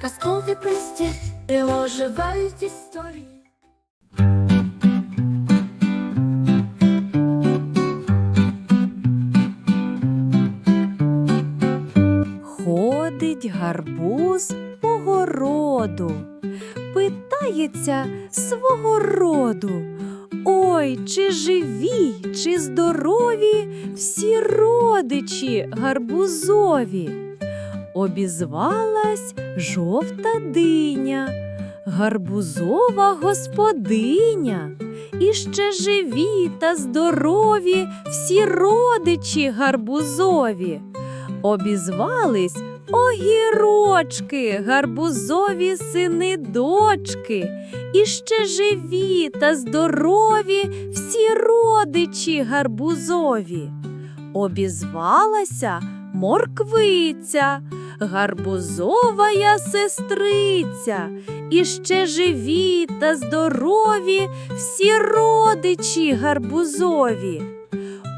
казкові присті, де оживають історії. Ходить гарбуз по городу, питається свого роду. Ой, чи живі, чи здорові всі родичі гарбузові. Обізвалась жовта диня, гарбузова господиня. І ще живі та здорові всі родичі гарбузові. Обізвались огірочки, гарбузові сини дочки, і ще живі та здорові всі родичі гарбузові. Обізвалася морквиця, гарбузова я сестриця, і ще живі та здорові всі родичі гарбузові.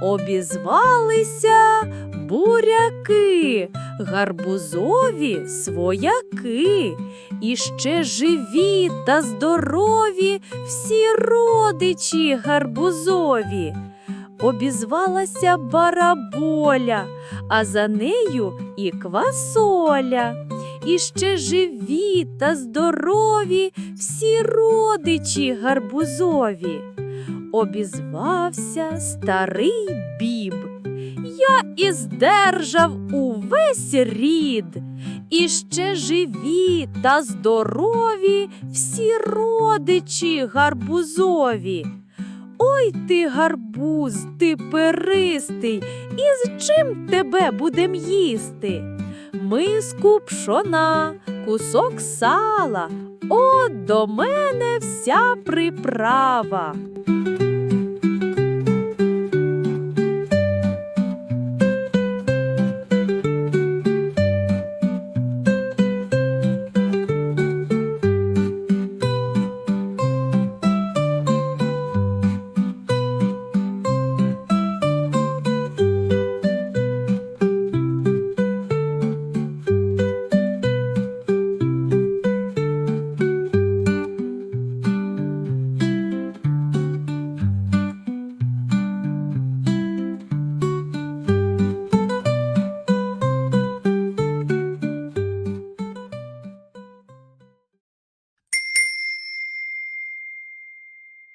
Обізвалися буряки, гарбузові свояки, і ще живі та здорові всі родичі гарбузові. Обізвалася бараболя, а за нею і квасоля. І ще живі та здорові всі родичі гарбузові. Обізвався старий біб. Я іздержав увесь рід, і ще живі та здорові всі родичі гарбузові. Ой ти гарбуз, ти перистий, і з чим тебе будем їсти? Миску пшона, кусок сала, о, до мене вся приправа.